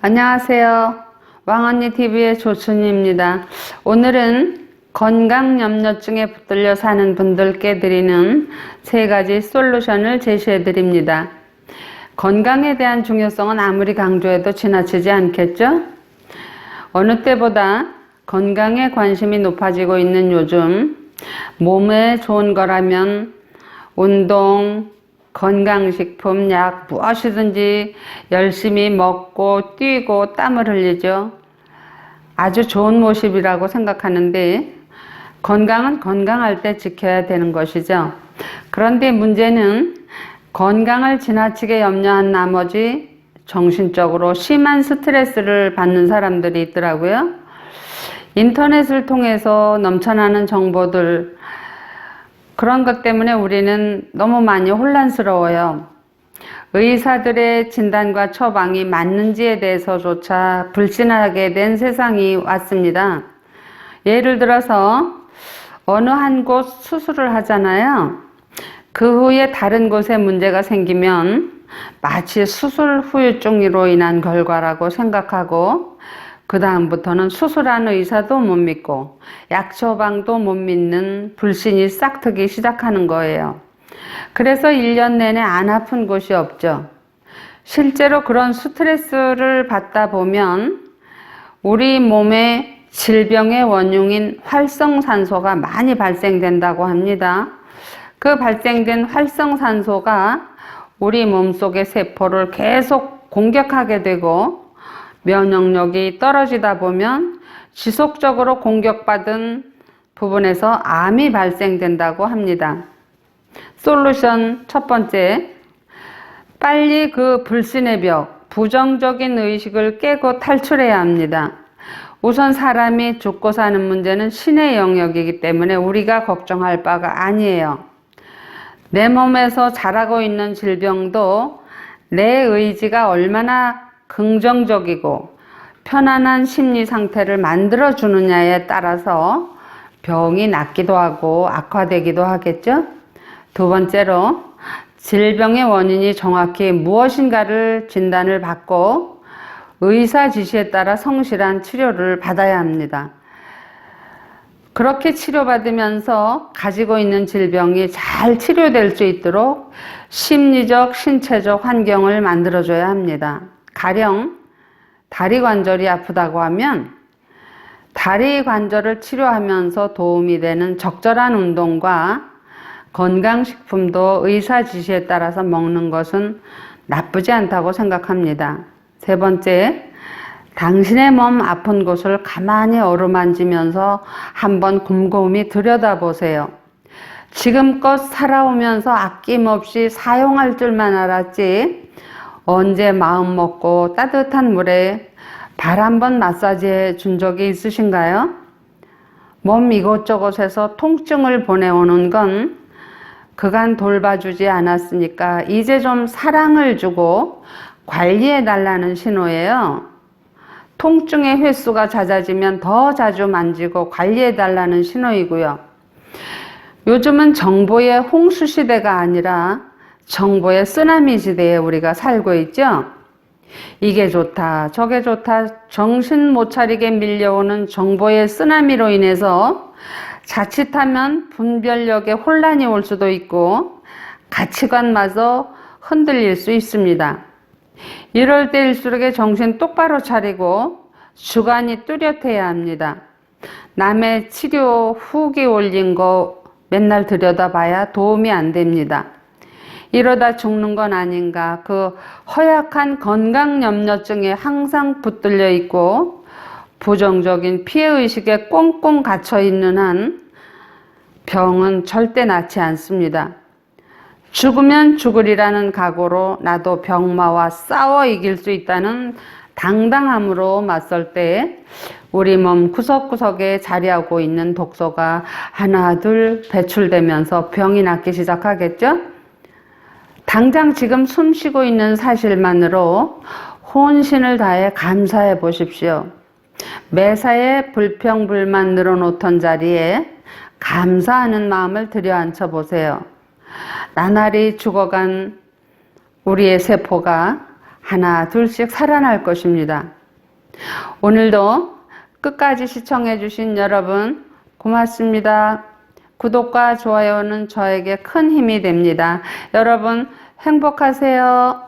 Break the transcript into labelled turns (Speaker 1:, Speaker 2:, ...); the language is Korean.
Speaker 1: 안녕하세요. 왕언니 TV의 조순입니다. 오늘은 건강염려증에 붙들려 사는 분들께 드리는 세 가지 솔루션을 제시해 드립니다. 건강에 대한 중요성은 아무리 강조해도 지나치지 않겠죠? 어느 때보다 건강에 관심이 높아지고 있는 요즘 몸에 좋은 거라면 운동, 건강식품, 약 무엇이든지 열심히 먹고 뛰고 땀을 흘리죠. 아주 좋은 모습이라고 생각하는데 건강은 건강할 때 지켜야 되는 것이죠. 그런데 문제는 건강을 지나치게 염려한 나머지 정신적으로 심한 스트레스를 받는 사람들이 있더라고요. 인터넷을 통해서 넘쳐나는 정보들, 그런 것 때문에 우리는 너무 많이 혼란스러워요. 의사들의 진단과 처방이 맞는지에 대해서조차 불신하게 된 세상이 왔습니다. 예를 들어서 어느 한 곳 수술을 하잖아요. 그 후에 다른 곳에 문제가 생기면 마치 수술 후유증으로 인한 결과라고 생각하고 그 다음부터는 수술한 의사도 못 믿고 약 처방도 못 믿는 불신이 싹트기 시작하는 거예요. 그래서 1년 내내 안 아픈 곳이 없죠. 실제로 그런 스트레스를 받다 보면 우리 몸에 질병의 원흉인 활성산소가 많이 발생된다고 합니다. 그 발생된 활성산소가 우리 몸속의 세포를 계속 공격하게 되고 면역력이 떨어지다 보면 지속적으로 공격받은 부분에서 암이 발생된다고 합니다. 솔루션 첫 번째, 빨리 그 불신의 벽, 부정적인 의식을 깨고 탈출해야 합니다. 우선 사람이 죽고 사는 문제는 신의 영역이기 때문에 우리가 걱정할 바가 아니에요. 내 몸에서 자라고 있는 질병도 내 의지가 얼마나 긍정적이고 편안한 심리 상태를 만들어 주느냐에 따라서 병이 낫기도 하고 악화되기도 하겠죠. 두 번째로 질병의 원인이 정확히 무엇인가를 진단을 받고 의사 지시에 따라 성실한 치료를 받아야 합니다. 그렇게 치료받으면서 가지고 있는 질병이 잘 치료될 수 있도록 심리적, 신체적 환경을 만들어줘야 합니다. 가령 다리 관절이 아프다고 하면 다리 관절을 치료하면서 도움이 되는 적절한 운동과 건강식품도 의사 지시에 따라서 먹는 것은 나쁘지 않다고 생각합니다. 세 번째, 당신의 몸 아픈 곳을 가만히 어루만지면서 한번 곰곰이 들여다보세요. 지금껏 살아오면서 아낌없이 사용할 줄만 알았지, 언제 마음 먹고 따뜻한 물에 발 한번 마사지해 준 적이 있으신가요? 몸 이곳저곳에서 통증을 보내오는 건 그간 돌봐주지 않았으니까 이제 좀 사랑을 주고 관리해 달라는 신호예요. 통증의 횟수가 잦아지면 더 자주 만지고 관리해 달라는 신호이고요. 요즘은 정보의 홍수 시대가 아니라 정보의 쓰나미 시대에 우리가 살고 있죠. 이게 좋다, 저게 좋다, 정신 못 차리게 밀려오는 정보의 쓰나미로 인해서 자칫하면 분별력에 혼란이 올 수도 있고 가치관마저 흔들릴 수 있습니다. 이럴 때일수록 정신 똑바로 차리고 주관이 뚜렷해야 합니다. 남의 치료 후기 올린 거 맨날 들여다봐야 도움이 안 됩니다. 이러다 죽는 건 아닌가. 그 허약한 건강 염려증에 항상 붙들려 있고 부정적인 피해의식에 꽁꽁 갇혀 있는 한 병은 절대 낫지 않습니다. 죽으면 죽으리라는 각오로 나도 병마와 싸워 이길 수 있다는 당당함으로 맞설 때 우리 몸 구석구석에 자리하고 있는 독소가 하나 둘 배출되면서 병이 낫기 시작하겠죠? 당장 지금 숨 쉬고 있는 사실만으로 혼신을 다해 감사해 보십시오. 매사에 불평불만 늘어놓던 자리에 감사하는 마음을 들여앉혀 보세요. 나날이 죽어간 우리의 세포가 하나 둘씩 살아날 것입니다. 오늘도 끝까지 시청해 주신 여러분 고맙습니다. 구독과 좋아요는 저에게 큰 힘이 됩니다. 여러분 행복하세요.